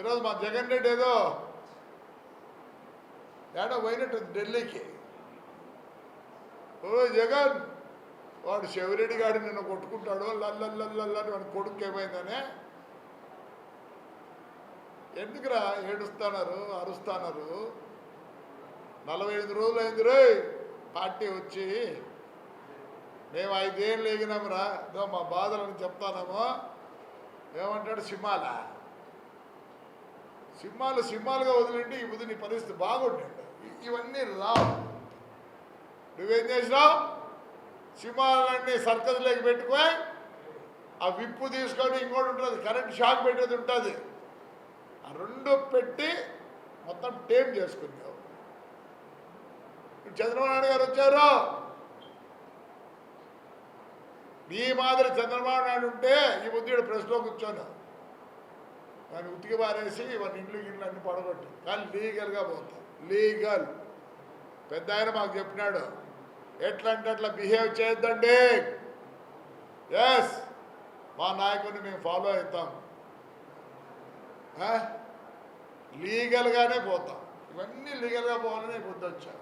ఈరోజు మా జగన్ రెడ్డి ఏదో ఏడో పోయినట్టు ఢిల్లీకి. ఓ జగన్ వాడు శివరెడ్డి గాడు నిన్ను కొట్టుకుంటాడు లల్లల్లల్లని వాడి కొడుకు ఏమైందనే? ఎందుకురా ఏడుస్తున్నారు అరుస్తున్నారు? నలభై ఐదు రోజులు అయింది రే పార్టీ వచ్చి. మేము ఐదేళ్ళు ఎగినామురా ఇదో మా బాధలను చెప్తానేమో. ఏమంటాడు సినిమాలా సింహాలు సింహాలుగా వదిలింటే ఈ బుద్ధి నీ పరిస్థితి బాగుంటాడు ఇవన్నీ రావు. నువ్వేం చేసినావు? సింహాలన్నీ సర్కస్లోకి పెట్టుకొని ఆ విప్పు తీసుకొని ఇంకోటి ఉంటుంది కరెంట్ షాక్ పెట్టేది ఉంటుంది. ఆ రెండు పెట్టి మొత్తం టేం చేసుకున్నావు చంద్రబాబు నాయుడు గారు వచ్చారు. నీ మాదిరి చంద్రబాబు నాయుడు ఉంటే ఈ బుద్ధుడు ప్రెస్లో కూర్చోను. వాడిని ఉతికి పారేసి వాడిని ఇండ్లు గిట్లు అన్ని పడగొట్టి. కానీ లీగల్గా పోతాం. లీగల్. పెద్ద ఆయన మాకు చెప్పినాడు ఎట్లా అంటే అట్లా బిహేవ్ చేయొద్దండి. ఎస్ మా నాయకుడిని మేము ఫాలో అవుతాం. లీగల్గానే పోతాం. ఇవన్నీ లీగల్గా పోవాలని బుద్ధి వచ్చా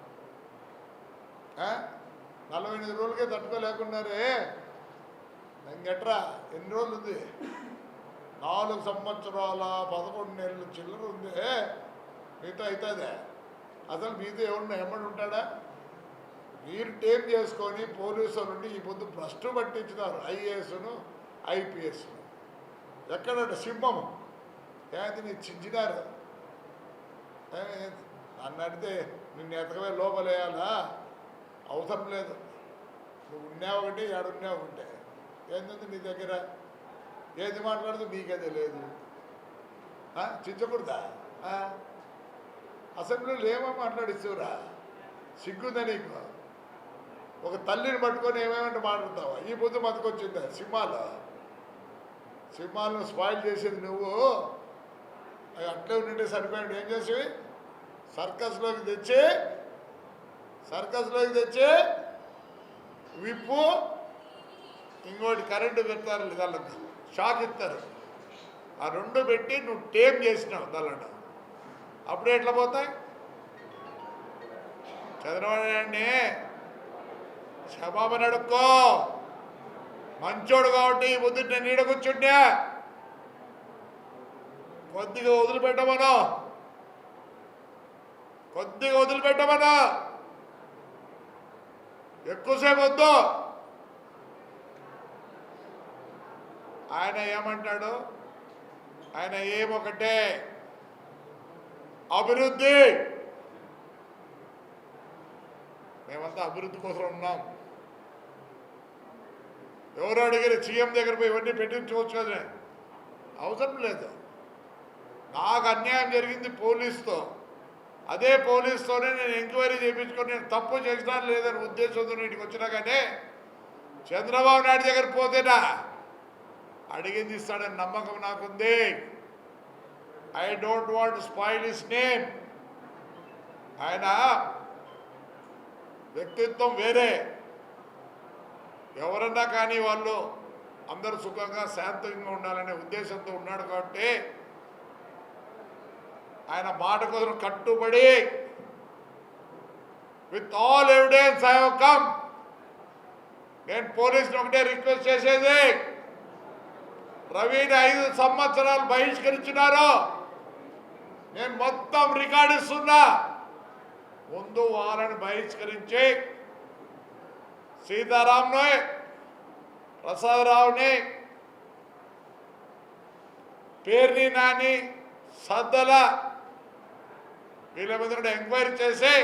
నలభై ఎనిమిది రోజులకే తట్టుకోలేకున్నారే. ఇంకెట్రా ఎన్ని రోజులు ఉంది నాలుగు సంవత్సరాల పదకొండు నెలల చిల్లర ఉంది. మీతో అవుతుందే అసలు మీతో ఎవరిని ఎమ్మడి ఉంటాడా? మీరు టేప్ చేసుకొని పోలీసుల నుండి ఈ పొద్దు భ్రష్టు పట్టించినారు ఐఏఎస్ను ఐపీఎస్ను. ఎక్కడంటే సింహము? ఏది నీ చించినారు? నన్ను అడితే నిన్ను ఎతకవే లోపలేయాలా అవసరం లేదు. నువ్వు ఉన్నావు ఒకటి ఏడున్నావు ఒకటే. ఏంటంటే నీ దగ్గర? ఏది మాట్లాడుతూ మీకే తెలియదు చించకూడదా అసెంబ్లీలో ఏమో మాట్లాడిస్తురా సిగ్గుందా నీకు? ఒక తల్లిని పట్టుకొని ఏమేమంటే మాట్లాడతావా? ఈ పొద్దు బతుకొచ్చిందా సింహాలు? సింహాలను స్పాయిల్ చేసేది నువ్వు? అవి అట్లే ఉండింటే సరిపోయాడు ఏం చేసి సర్కస్లోకి తెచ్చి సర్కస్లోకి తెచ్చి విప్పు ఇంకోటి కరెంటు పెడతారు దానికి షాక్ ఇస్తారు ఆ రెండు పెట్టి నువ్వు టేప్ చేసినావు దానిలో. అప్పుడు ఎట్లా పోతాయి? చంద్రబాబు క్షమాపణ అడుక్కో. మంచోడు కాబట్టి ఈ ముద్దు నేను నీడ కూర్చుంటే కొద్దిగా వదిలిపెట్టమను. కొద్దిగా వదిలిపెట్టమను. ఎక్కువసేపు వద్దు. ఆయన ఏమంటాడు? ఆయన ఏమొకటే? అభివృద్ధి! మేమంతా అభివృద్ధి కోసం ఉన్నాం. ఎవరు అడిగిన సీఎం దగ్గర పోయి ఇవన్నీ పెట్టించుకోవచ్చు కదా అవసరం లేదు. నాకు అన్యాయం జరిగింది పోలీస్తో. అదే పోలీస్తోనే నేను ఎంక్వైరీ చేయించుకొని నేను తప్పు చేసినా లేదని ఉద్దేశంతో ఇంటికి వచ్చినా కానీ చంద్రబాబు నాయుడు దగ్గర పోతేనా? అడిగింది ఇస్తాడని నమ్మకం నాకుంది. I don't want spoil his name ఆయన వ్యక్తిత్వం వేరే. ఎవరన్నా కానీ వాళ్ళు అందరూ సుఖంగా శాంతంగా ఉండాలనే ఉద్దేశంతో ఉన్నాడు కాబట్టి ఆయన మాట కోసం కట్టుబడి with all evidence I come నేను పోలీసులు ఒకటే రిక్వెస్ట్ చేసేది. రవిని ఐదు సంవత్సరాలు బహిష్కరించినారు. నేను మొత్తం రికార్డు ఇస్తున్నా. ముందు వారిని బహిష్కరించి సీతారాంని ప్రసాదరావుని పేర్ని నాని సద్దల వీళ్ళ మీద ఎంక్వైరీ చేసి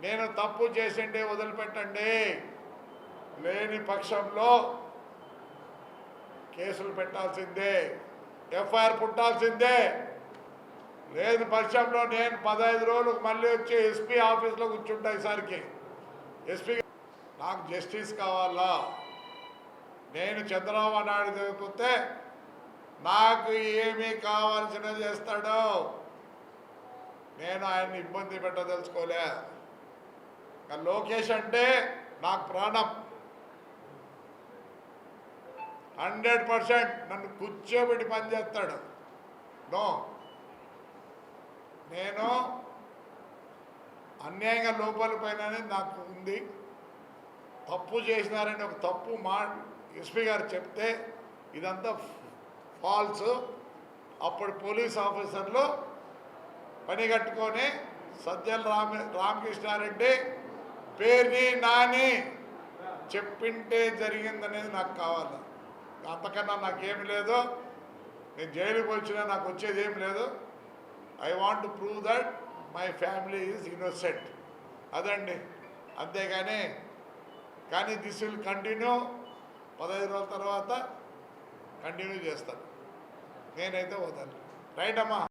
నేను తప్పు చేసిండే వదిలిపెట్టండి. లేని పక్షంలో కేసులు పెట్టాల్సిందే ఎఫ్ఐఆర్ పుట్టాల్సిందే. లేని పక్షంలో నేను పదహైదు రోజులు మళ్ళీ వచ్చి ఎస్పీ ఆఫీస్లో కూర్చుంటా ఈసారికి. ఎస్పీ నాకు జస్టిస్ కావాలా? నేను చంద్రబాబు నాయుడు చదువుకుంటే నాకు ఏమీ కావాల్సిన చేస్తాడో నేను ఆయన్ని ఇబ్బంది పెట్టదలుచుకోలే. లోకేష్ అంటే నాకు ప్రాణం. హండ్రెడ్ పర్సెంట్ నన్ను కూర్చోబెట్టి పని చేస్తాడు నో. నేను అన్యాయంగా లోపల పైన నాకు ఉంది. తప్పు చేసినారని ఒక తప్పు మా ఎస్పీ గారు చెప్తే ఇదంతా ఫాల్స్. అప్పుడు పోలీస్ ఆఫీసర్లు పని కట్టుకొని సజ్జల రామ రామకృష్ణారెడ్డి పేరుని నాని చెప్పింటే జరిగిందనేది నాకు కావాలి. అంతకన్నా నాకేమి లేదు. నేను జైలుకి వచ్చినా నాకు వచ్చేది ఏం లేదు. I want to prove that my family is innocent అదండి. అంతేగాని కానీ దిస్ విల్ కంటిన్యూ పదహైదు రోజుల తర్వాత కంటిన్యూ చేస్తాను. నేనైతే పోతాను. రైట్ అమ్మా.